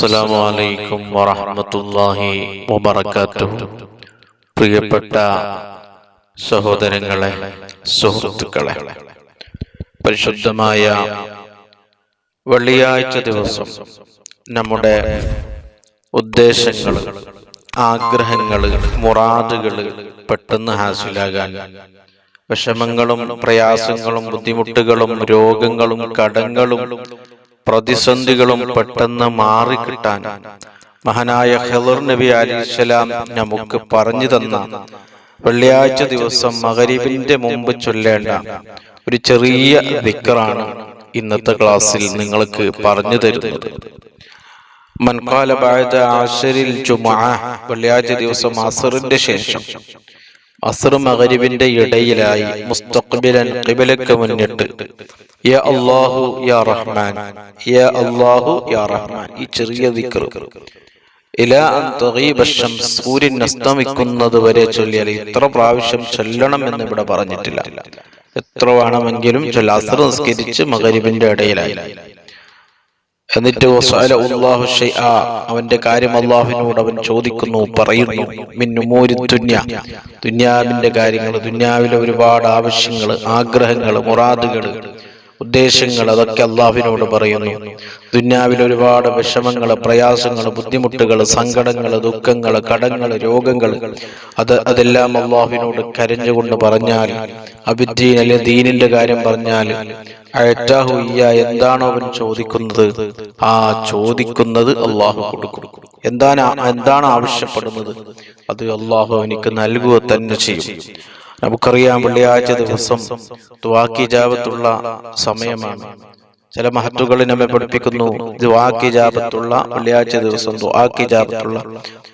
അസ്സലാമു അലൈക്കും വറഹ്മത്തുള്ളാഹി വബറകാതുഹു. പ്രിയപ്പെട്ട സഹോദരങ്ങളെ സുഹൃത്തുക്കളെ പരിശുദ്ധമായ വെള്ളിയാഴ്ച ദിവസം നമ്മുടെ ഉദ്ദേശങ്ങൾ ആഗ്രഹങ്ങൾ മുറാദുകൾ പെട്ടെന്ന് ഹാസിലാകാൻ വിഷമങ്ങളും പ്രയാസങ്ങളും ബുദ്ധിമുട്ടുകളും രോഗങ്ങളും കടങ്ങളും പ്രതിസന്ധികളും പെട്ടെന്ന് മാറിക്കിട്ടാൻ മഹാനായ ഹെലുർ നബി അലി അലിസ്ലാം നമുക്ക് പറഞ്ഞു തന്ന വെള്ളിയാഴ്ച ദിവസം മകരീബിന്റെ മുമ്പ് ചൊല്ലേണ്ട ഒരു ചെറിയ വിക്കറാണ് ഇന്നത്തെ ക്ലാസ്സിൽ നിങ്ങൾക്ക് പറഞ്ഞു തരുന്നത്. മൻകാല ബാഴ ആശരിൽ ചുമ വെള്ളിയാഴ്ച ദിവസം അസറിന്റെ ശേഷം. അസർ മകരീബിന്റെ ഇടയിലായി മുസ്തഖ്ബിലൻ ഖിബലക്ക് മുന്നിട്ട് യാ അല്ലാഹു യാ റഹ്മാൻ. യാ അള്ളാഹു യാ റഹ്മാൻ. ഈ ചെറിയ ശംസ് സൂര്യൻ അസ്തമിക്കുന്നത് വരെ ചൊല്ലിയാൽ ഇത്ര പ്രാവശ്യം ചൊല്ലണം എന്ന് ഇവിടെ പറഞ്ഞിട്ടില്ല. എത്ര വേണമെങ്കിലും ചൊല്ല. അസർ നിസ്കരിച്ച് മകരിബിന്റെ ഇടയിലായി. എന്നിട്ട് അല്ലാഹു അവന്റെ കാര്യം അള്ളാഹുവിനോട് അവൻ ചോദിക്കുന്നു. പറയുന്നു. മിന്നുമൂരി തുന്യ ദുന്യാവിന്റെ കാര്യങ്ങൾ ദുന്യാവിലെ ഒരുപാട് ആവശ്യങ്ങൾ ആഗ്രഹങ്ങൾ മുറാദുകൾ. ഉദ്ദേശങ്ങൾ അതൊക്കെ അള്ളാഹുവിനോട് പറയുന്നു. ദുന്യാവിൽ ഒരുപാട് വിഷമങ്ങൾ പ്രയാസങ്ങൾ ബുദ്ധിമുട്ടുകൾ സങ്കടങ്ങൾ ദുഃഖങ്ങൾ കടങ്ങൾ രോഗങ്ങൾ. അത് അതെല്ലാം അള്ളാഹുവിനോട് കരഞ്ഞുകൊണ്ട് പറഞ്ഞാൽ അബിദ്ദീൻ അല്ലെ ദീനിന്റെ കാര്യം പറഞ്ഞാൽ അഴറ്റാഹുയ്യ എന്താണോ അവൻ ചോദിക്കുന്നത്? ആ ചോദിക്കുന്നത് അള്ളാഹു കൊടുക്കും. എന്താണ് എന്താണ് ആവശ്യപ്പെടുന്നത്? അത് അള്ളാഹു എനിക്ക് നൽകുക തന്നെ ചെയ്യും. നമുക്കറിയാം വെള്ളിയാഴ്ച ദിവസം ദ്വാക്കിജാപത്തുള്ള സമയമാണ്. ചില മഹത്തുകൾ നമ്മെ പഠിപ്പിക്കുന്നു. ദ്വാക്കിജാപത്തുള്ള വെള്ളിയാഴ്ച ദിവസം ദ്വാക്കിജാപത്തുള്ള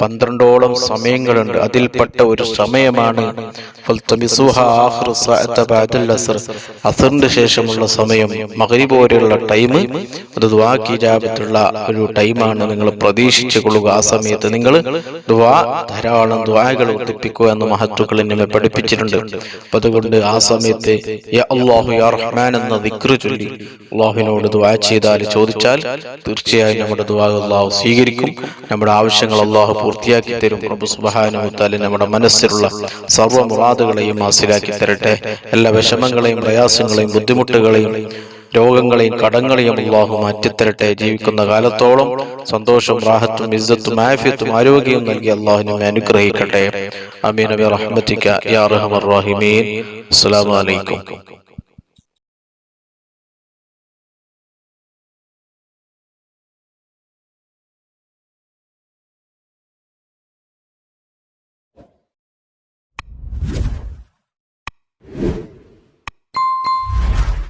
പന്ത്രണ്ടോളം സമയങ്ങളുണ്ട്. അതിൽപ്പെട്ട ഒരു സമയമാണ് അസറിന്റെ ശേഷമുള്ള സമയം മകരി പോലെയുള്ള ടൈം അത് ദ്വാക്കിജാപത്തുള്ള ഒരു ടൈമാണ്. നിങ്ങൾ പ്രതീക്ഷിച്ചു കൊള്ളുക ആ സമയത്ത് നിങ്ങൾ ദ്വാ ധാരാളം ദ്വാകൾ ഒട്ടിപ്പിക്കുക എന്ന് മഹത്തുക്കൾ നമ്മെ പഠിപ്പിച്ചിട്ടുണ്ട്. അതുകൊണ്ട് ആ സമയത്ത് അള്ളാഹു എന്ന ദിക്റ് ചൊല്ലി. അള്ളാഹുവിനോട് ദ്വാ ചെയ്താൽ ചോദിച്ചാൽ തീർച്ചയായും നമ്മുടെ ദ്വാ അള്ളാഹു സ്വീകരിക്കും. നമ്മുടെ ആവശ്യങ്ങൾ അള്ളാഹു പൂർത്തിയാക്കി തരും. പ്രഭു സുബാനുത്താലും നമ്മുടെ മനസ്സിലുള്ള സർവ മുറാദുകളെയും ഹാസിലാക്കി തരട്ടെ. എല്ലാ വിഷമങ്ങളെയും പ്രയാസങ്ങളെയും ബുദ്ധിമുട്ടുകളെയും രോഗങ്ങളെയും കടങ്ങളെയും അള്ളാഹു മാറ്റിത്തരട്ടെ. ജീവിക്കുന്ന കാലത്തോളം സന്തോഷവും റാഹത്തും ഇസ്സത്തും ആഫിയത്തും ആരോഗ്യവും നൽകി അള്ളാഹുവിനെ അനുഗ്രഹിക്കട്ടെ. അമീൻ അബി റഹ്മത്തിക്ക. യാ റഹ്മർ അസ്സലാമു അലൈക്കും.